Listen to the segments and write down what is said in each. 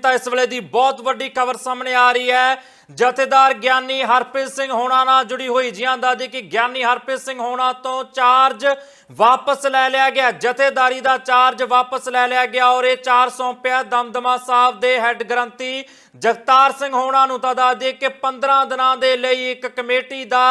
ਤਾਂ ਇਸ ਵੇਲੇ ਦੀ ਬਹੁਤ ਵੱਡੀ ਖਬਰ ਸਾਹਮਣੇ ਆ ਰਹੀ ਹੈ। ਜਥੇਦਾਰ ਗਿਆਨੀ ਹਰਪ੍ਰੀਤ ਸਿੰਘ ਹੋਣਾ ਨਾਲ ਜੁੜੀ ਹੋਈ ਜਿਹਾਂ ਦੱਸਦੀ ਕਿ ਗਿਆਨੀ ਹਰਪ੍ਰੀਤ ਸਿੰਘ ਹੋਣਾ ਤੋਂ ਚਾਰਜ ਵਾਪਸ ਲੈ ਲਿਆ ਗਿਆ। ਜਥੇਦਾਰੀ ਦਾ ਚਾਰਜ ਵਾਪਸ ਲੈ ਲਿਆ ਗਿਆ ਔਰ ਇਹ ਚਾਰ ਸੌਂਪਿਆ ਦਮਦਮਾ ਸਾਹਿਬ ਦੇ ਹੈੱਡ ਗ੍ਰੰਥੀ ਜਗਤਾਰ ਸਿੰਘ ਹੋਣਾ ਨੂੰ ਤਾਂ ਦੱਸ ਦਈਏ ਕਿ 15 ਦਿਨਾਂ ਦੇ ਲਈ ਇੱਕ ਕਮੇਟੀ ਦਾ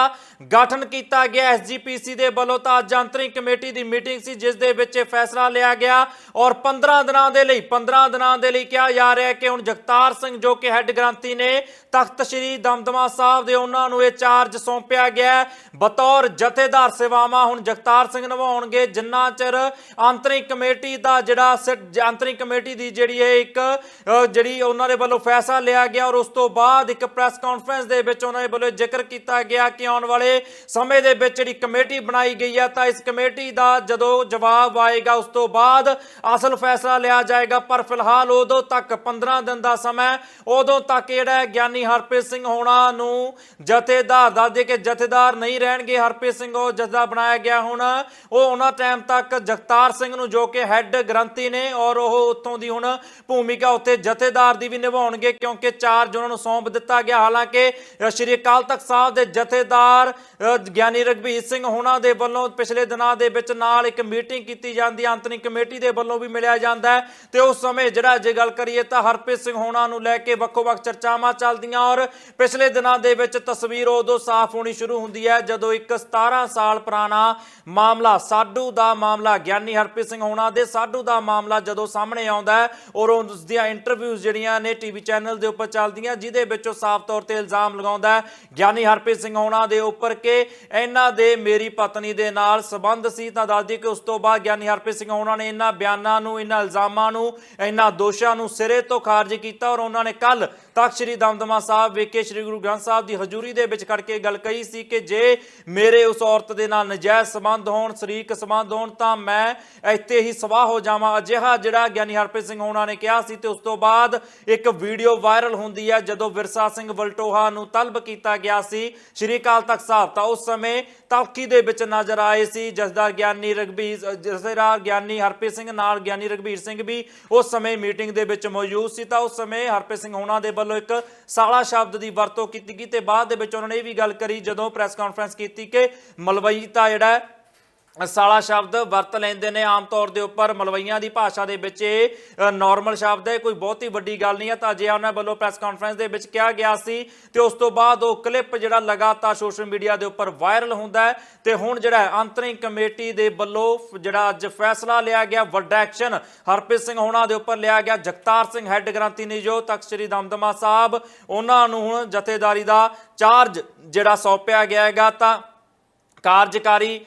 ਗਠਨ ਕੀਤਾ ਗਿਆ। ਐਸਜੀਪੀਸੀ ਦੇ ਵੱਲੋਂ ਤਾਂ ਅੱਜ ਅੰਤਰਿਮ ਕਮੇਟੀ ਦੀ ਮੀਟਿੰਗ ਸੀ, ਜਿਸ ਦੇ ਵਿੱਚ ਇਹ ਫੈਸਲਾ ਲਿਆ ਗਿਆ ਔਰ 15 ਦਿਨਾਂ ਦੇ ਲਈ 15 ਦਿਨਾਂ ਦੇ ਲਈ ਕਿਹਾ ਜਾ ਰਿਹਾ ਹੈ ਕਿ ਹੁਣ ਜਗਤਾਰ ਸਿੰਘ ਜੋ ਕਿ ਹੈੱਡ ਗ੍ਰੰਥੀ ਨੇ ਤਖਤ ਸ੍ਰੀ ਦਮਦਮਾ ਸਾਹਿਬ ਦੇ ਉਹਨਾਂ ਨੂੰ ਇਹ ਚਾਰਜ ਸੌਂਪਿਆ ਗਿਆ ਬਤੌਰ ਜਥੇਦਾਰ ਸੇਵਾਵਾਂ ਹੁਣ ਜਗਤਾਰ ਸਿੰਘ ਨਿਭਾਉਣਗੇ, ਜਿੰਨਾ ਚਿਰ ਅੰਤਰਿਮ ਕਮੇਟੀ ਦਾ ਜਿਹੜਾ ਸਿ- ਕਮੇਟੀ ਦੀ ਜਿਹੜੀ ਹੈ ਇੱਕ ਜਿਹੜੀ ਉਹਨਾਂ ਦੇ ਵੱਲੋਂ ਫੈਸਲਾ ਲਿਆ ਗਿਆ ਔਰ ਉਸ ਤੋਂ ਬਾਅਦ ਇੱਕ ਪ੍ਰੈਸ ਕਾਨਫਰੰਸ ਦੇ ਵਿੱਚ ਉਹਨਾਂ ਦੇ ਵੱਲੋਂ ਜ਼ਿਕਰ ਕੀਤਾ ਗਿਆ ਕਿ ਆਉਣ ਵਾਲੇ ਸਮੇਂ ਦੇ ਵਿੱਚ ਜਿਹੜੀ ਕਮੇਟੀ ਬਣਾਈ ਗਈ ਹੈ, ਤਾਂ ਇਸ ਕਮੇਟੀ ਦਾ ਜਦੋਂ ਜਵਾਬ ਆਏਗਾ, ਉਸ ਤੋਂ ਬਾਅਦ ਅਸਲ ਫੈਸਲਾ ਲਿਆ ਜਾਏਗਾ। ਪਰ ਫਿਲਹਾਲ ਉਦੋਂ ਤੱਕ 15 ਦਿਨ ਦਾ ਸਮਾਂ ਉਦੋਂ ਤੱਕ ਜਿਹੜਾ ਗਿਆਨੀ ਹਰਪ੍ਰੀਤ ਸਿੰਘ ਹੋਣਾ ਨੂੰ ਜਥੇਦਾਰ ਦੱਸ ਦੇ ਕਿ ਜਥੇਦਾਰ ਨਹੀਂ ਰਹਿਣਗੇ, ਹਰਪ੍ਰੀਤ ਸਿੰਘ ਉਹ ਜਥੇਦਾਰ ਬਣਾਇਆ ਗਿਆ ਹੁਣ। ਉਹ ਉਹਨਾਂ ਟਾਈਮ ਤੱਕ ਜਗਤਾਰ ਸਿੰਘ ਨੂੰ ਜੋ ਕਿ ਹੈੱਡ ਗ੍ਰੰਥੀ ਨੇ ਔਰ ਉਹ ਉੱਥੋਂ ਦੀ ਹੁਣ ਭੂਮਿਕਾ ਉੱਤੇ ਜਥੇਦਾਰ ਦੀ ਵੀ ਨਿਭਾਉਣਗੇ ਕਿਉਂਕਿ ਚਾਰਜ ਉਹਨਾਂ ਨੂੰ ਸੌਂਪ ਦਿੱਤਾ ਗਿਆ। ਹਾਲਾਂਕਿ ਸ਼੍ਰੀ ਅਕਾਲ ਤਖਤ ਸਾਹਿਬ ਦੇ ਜਥੇਦਾਰ ਗਿਆਨੀ ਰਗਵੀਰ ਸਿੰਘ ਹੋਣਾ ਦੇ ਵੱਲੋਂ ਪਿਛਲੇ ਦਿਨਾਂ ਦੇ ਵਿੱਚ ਨਾਲ ਇੱਕ ਮੀਟਿੰਗ ਕੀਤੀ ਜਾਂਦੀ ਹੈ। ਅੰਤਰਿਮ ਕਮੇਟੀ ਦੇ ਵੱਲੋਂ ਵੀ ਮਿਲਿਆ ਜਾਂਦਾ ਹੈ। ਤੇ ਉਸ ਸਮੇਂ ਜਿਹੜਾ ਜੇ ਗੱਲ ਕਰੀਏ ਤਾਂ ਹਰਪ੍ਰੀਤ ਸਿੰਘ ਹੋਣਾ ਨੂੰ ਲੈ ਕੇ ਵੱਖੋ-ਵੱਖ ਚਰਚਾਵਾਂ ਚੱਲਦੀਆਂ ਔਰ ਪਿਛਲੇ ਦਿਨਾਂ ਦੇ ਵਿੱਚ ਤਸਵੀਰ ਉਦੋਂ ਸਾਫ਼ ਹੋਣੀ ਸ਼ੁਰੂ ਹੁੰਦੀ ਹੈ ਜਦੋਂ ਇੱਕ 17 ਸਾਲ ਪੁਰਾਣਾ ਮਾਮਲਾ, ਸਾਡੂ ਦਾ ਮਾਮਲਾ, ਗਿਆਨੀ ਹਰਪ੍ਰੀਤ ਸਿੰਘ ਹੋਣਾ ਦੇ ਸਾਡੂ ਦਾ ਮਾਮਲਾ ਜਦੋਂ ਸਾਹਮਣੇ ਆਉਂਦਾ ਹੈ ਔਰ ਉਸ ਦੀਆਂ ਇੰਟਰਵਿਊਜ਼ ਜਿਹੜੀਆਂ ਨੇ ਟੀਵੀ ਚੈਨਲ ਦੇ ਉੱਪਰ ਚੱਲਦੀਆਂ, ਜਿਹਦੇ ਵਿੱਚ ਉਹ ਸਾਫ਼ ਤੌਰ ਤੇ ਇਲਜ਼ਾਮ ਲਗਾਉਂਦਾ ਹੈ, ਗਿਆਨੀ ਹਰਪ੍ਰੀਤ ਸਿੰਘ ਹੋਣਾ ਦੇ ਉੱਪਰ ਕਿ ਇਹਨਾਂ ਦੇ ਮੇਰੀ ਪਤਨੀ ਦੇ ਨਾਲ ਸਬੰਧ ਸੀ, ਤਾਂ ਦੱਸਦੀ ਕਿ ਉਸ ਤੋਂ ਬਾਅਦ ਗਿਆਨੀ ਹਰਪ੍ਰੀਤ ਸਿੰਘ ਹੋਣਾ ਨੇ ਇਹਨਾਂ ਬਿਆਨਾਂ ਨੂੰ, ਇਹਨਾਂ ਇਲਜ਼ਾਮਾਂ ਨੂੰ, ਇਹਨਾਂ ਦੋਸ਼ਾਂ ਨੂੰ ਸਿਰੇ ਤੋਂ ਖਾਰਜ ਕੀਤਾ ਔਰ ਉਹਨਾਂ ਨੇ ਕੱਲ ਤਖਤ ਸ੍ਰੀ ਦਮਦਮਾ ਸਾਹਿਬ ਵਿਖੇ ਸ੍ਰੀ ਗੁਰੂ ਗ੍ਰੰਥ ਸਾਹਿਬ ਦੀ ਹਜ਼ੂਰੀ ਦੇ ਵਿੱਚ ਖੜ ਕੇ ਗੱਲ ਕਹੀ ਸੀ ਕਿ ਜੇ ਮੇਰੇ ਉਸ ਔਰਤ ਦੇ ਨਾਲ ਨਜਾਇਜ਼ ਸੰਬੰਧ ਹੋਣ, ਸ਼ਰੀਕ ਸੰਬੰਧ ਹੋਣ, ਤਾਂ ਮੈਂ ਇੱਥੇ ਹੀ ਸਵਾਹ ਹੋ ਜਾਵਾਂ। ਅਜਿਹਾ ਜਿਹੜਾ ਗਿਆਨੀ ਹਰਪ੍ਰੀਤ ਸਿੰਘ ਹੋਣਾ ਨੇ ਕਿਹਾ ਸੀ ਤੇ ਉਸ ਤੋਂ ਬਾਅਦ ਇੱਕ ਵੀਡੀਓ ਵਾਇਰਲ ਹੁੰਦੀ ਹੈ, ਜਦੋਂ ਵਿਰਸਾ ਸਿੰਘ ਵਲਟੋਹਾ ਨੂੰ ਤਲਬ ਕੀਤਾ ਗਿਆ ਸੀ ਸ੍ਰੀ ਅਕਾਲ ਤਖਤ ਸਾਹਿਬ। ਤਾਂ ਉਸ ਸਮੇਂ ਤਲਖੀ ਦੇ ਵਿੱਚ ਨਜ਼ਰ ਆਏ ਸੀ ਜਸਦਾਰ ਗਿਆਨੀ ਰਗਬੀਰ ਜਸਦਾਰ ਗਿਆਨੀ ਹਰਪ੍ਰੀਤ ਸਿੰਘ ਨਾਲ ਗਿਆਨੀ ਰਗਬੀਰ ਸਿੰਘ ਵੀ ਉਸ ਸਮੇਂ ਮੀਟਿੰਗ ਦੇ ਵਿੱਚ ਮੌਜੂਦ ਸੀ। ਤਾਂ ਉਸ ਸਮੇਂ ਹਰਪ੍ਰੀਤ ਸਿੰਘ ਹੋਣਾ ਦੇ ਵੱਲੋਂ ਇੱਕ ਸਾਲਾ ਸ਼ਬਦ ਦੀ ਵਰਤੋਂ ਕੀਤੀ ਗਈ ਤੇ ਬਾਅਦ ਦੇ ਵਿੱਚ ਉਹਨਾਂ ਨੇ ਇਹ ਵੀ ਗੱਲ ਕਰੀ ਜਦੋਂ ਪ੍ਰੈਸ ਕਾਨਫਰੰਸ ਕੀਤੀ ਕਿ ਮਲਵਈ ਤਾਂ ਜਿਹੜਾ ਸਾਲਾ ਸ਼ਬਦ ਵਰਤ ਲੈਂਦੇ ਨੇ ਆਮ ਤੌਰ ਦੇ ਉੱਪਰ। ਮਲਵਈਆਂ ਦੀ ਭਾਸ਼ਾ ਦੇ ਵਿੱਚ ਇਹ ਨਾਰਮਲ ਸ਼ਬਦ ਹੈ, ਕੋਈ ਬਹੁਤੀ ਵੱਡੀ ਗੱਲ ਨਹੀਂ ਹੈ। ਤਾਂ ਜੇ ਉਹਨਾਂ ਵੱਲੋਂ ਪ੍ਰੈਸ ਕਾਨਫਰੰਸ ਦੇ ਵਿੱਚ ਕਿਹਾ ਗਿਆ ਸੀ, ਤੇ ਉਸ ਤੋਂ ਬਾਅਦ ਉਹ ਕਲਿੱਪ ਜਿਹੜਾ ਲਗਾਤਾਰ ਸੋਸ਼ਲ ਮੀਡੀਆ ਦੇ ਉੱਪਰ ਵਾਇਰਲ ਹੁੰਦਾ ਹੈ, ਤੇ ਹੁਣ ਜਿਹੜਾ ਅੰਤਰਿੰਗ ਕਮੇਟੀ ਦੇ ਵੱਲੋਂ ਜਿਹੜਾ ਅੱਜ ਫੈਸਲਾ ਲਿਆ ਗਿਆ, ਵੱਡਾ ਐਕਸ਼ਨ ਹਰਪ੍ਰੀਤ ਸਿੰਘ ਹੋਣਾ ਦੇ ਉੱਪਰ ਲਿਆ ਗਿਆ। ਜਗਤਾਰ ਸਿੰਘ ਹੈੱਡ ਗ੍ਰੰਥੀ ਨੇ ਤਖਤ ਸ੍ਰੀ ਦਮਦਮਾ ਸਾਹਿਬ, ਉਹਨਾਂ ਨੂੰ ਹੁਣ ਜਥੇਦਾਰੀ ਦਾ ਚਾਰਜ ਜਿਹੜਾ ਸੌਂਪਿਆ ਗਿਆ ਹੈਗਾ। ਤਾਂ ਕਾਰਜਕਾਰੀ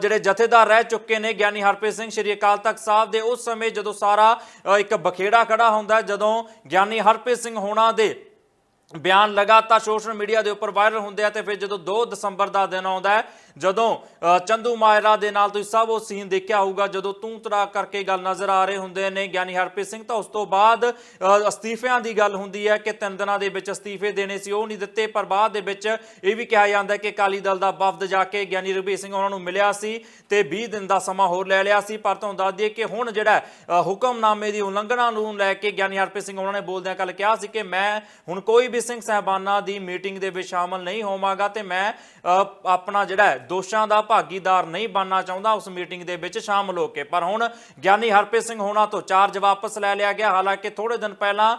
ਜਿਹੜੇ ਜਥੇਦਾਰ ਰਹਿ ਚੁੱਕੇ ਨੇ, ਗਿਆਨੀ ਹਰਪ੍ਰੀਤ ਸਿੰਘ, ਸ਼੍ਰੀ ਅਕਾਲ ਤਖਤ ਸਾਹਿਬ ਦੇ, ਉਸ ਸਮੇਂ ਜਦੋਂ ਸਾਰਾ ਇੱਕ ਬਖੇੜਾ ਖੜਾ ਹੁੰਦਾ, ਜਦੋਂ ਗਿਆਨੀ ਹਰਪ੍ਰੀਤ ਸਿੰਘ ਹੋਣਾ ਦੇ ਬਿਆਨ ਲਗਾਤਾਰ ਸੋਸ਼ਲ ਮੀਡੀਆ ਦੇ ਉੱਪਰ ਵਾਇਰਲ ਹੁੰਦੇ ਆ ਤੇ ਫਿਰ ਜਦੋਂ 2 ਦਸੰਬਰ ਦਾ ਦਿਨ ਆਉਂਦਾ ਹੈ, ਜਦੋਂ ਚੰਦੂ ਮਾਇਰਾ ਦੇ ਨਾਲ ਤੁਸੀਂ ਸਭ ਉਹ ਸੀਨ ਦੇਖਿਆ ਹੋਊਗਾ, ਜਦੋਂ ਤੂੰ ਤੜਾ ਕਰਕੇ ਗੱਲ ਨਜ਼ਰ ਆ ਰਹੇ ਹੁੰਦੇ ਨੇ, ਗਿਆਨੀ ਹਰਪ੍ਰੀਤ ਸਿੰਘ, ਤਾਂ ਉਸ ਤੋਂ ਬਾਅਦ ਅਸਤੀਫਿਆਂ ਦੀ ਗੱਲ ਹੁੰਦੀ ਹੈ ਕਿ ਤਿੰਨ ਦਿਨਾਂ ਦੇ ਵਿੱਚ ਅਸਤੀਫੇ ਦੇਣੇ ਸੀ, ਉਹ ਨਹੀਂ ਦਿੱਤੇ, ਪਰ ਬਾਅਦ ਦੇ ਵਿੱਚ ਇਹ ਵੀ ਕਿਹਾ ਜਾਂਦਾ ਕਿ ਅਕਾਲੀ ਦਲ ਦਾ ਵਫਦ ਜਾ ਕੇ ਗਿਆਨੀ ਰਘਬੀਰ ਸਿੰਘ ਉਹਨਾਂ ਨੂੰ ਮਿਲਿਆ ਸੀ ਤੇ 20 ਦਿਨ ਦਾ ਸਮਾਂ ਹੋਰ ਲੈ ਲਿਆ ਸੀ, ਪਰ ਤੁਹਾਨੂੰ ਦੱਸ ਦਈਏ ਕਿ ਹੁਣ ਜਿਹੜਾ ਹੁਕਮਨਾਮੇ ਦੀ ਉਲੰਘਣਾ ਨੂੰ ਲੈ ਕੇ ਗਿਆਨੀ ਹਰਪ੍ਰੀਤ ਸਿੰਘ ਉਹਨਾਂ ਨੇ ਬੋਲਦਿਆਂ ਕੱਲ ਕਿਹਾ ਸੀ ਕਿ ਮੈਂ, ਹੁਣ ਕੋਈ ਵੀ ਸਿੰਘ ਸਾਹਿਬਾਨਾਂ ਦੀ ਮੀਟਿੰਗ ਦੇ ਵਿੱਚ ਸ਼ਾਮਲ ਨਹੀਂ ਹੋਵਾਂਗਾ ਤੇ ਮੈਂ ਅ, ਆਪਣਾ ਜਿਹੜਾ ਹੈ, ਦੋਸ਼ਾਂ ਦਾ ਭਾਗੀਦਾਰ ਨਹੀਂ ਬਣਨਾ ਚਾਹੁੰਦਾ ਉਸ ਮੀਟਿੰਗ ਦੇ ਵਿੱਚ ਸ਼ਾਮਲ ਹੋ ਕੇ। ਪਰ ਹੁਣ ਗਿਆਨੀ ਹਰਪ੍ਰੀਤ ਸਿੰਘ ਹੋਣਾ ਤੋਂ ਚਾਰਜ ਵਾਪਸ ਲੈ ਲਿਆ ਗਿਆ। ਹਾਲਾਂਕਿ ਥੋੜੇ ਦਿਨ ਪਹਿਲਾਂ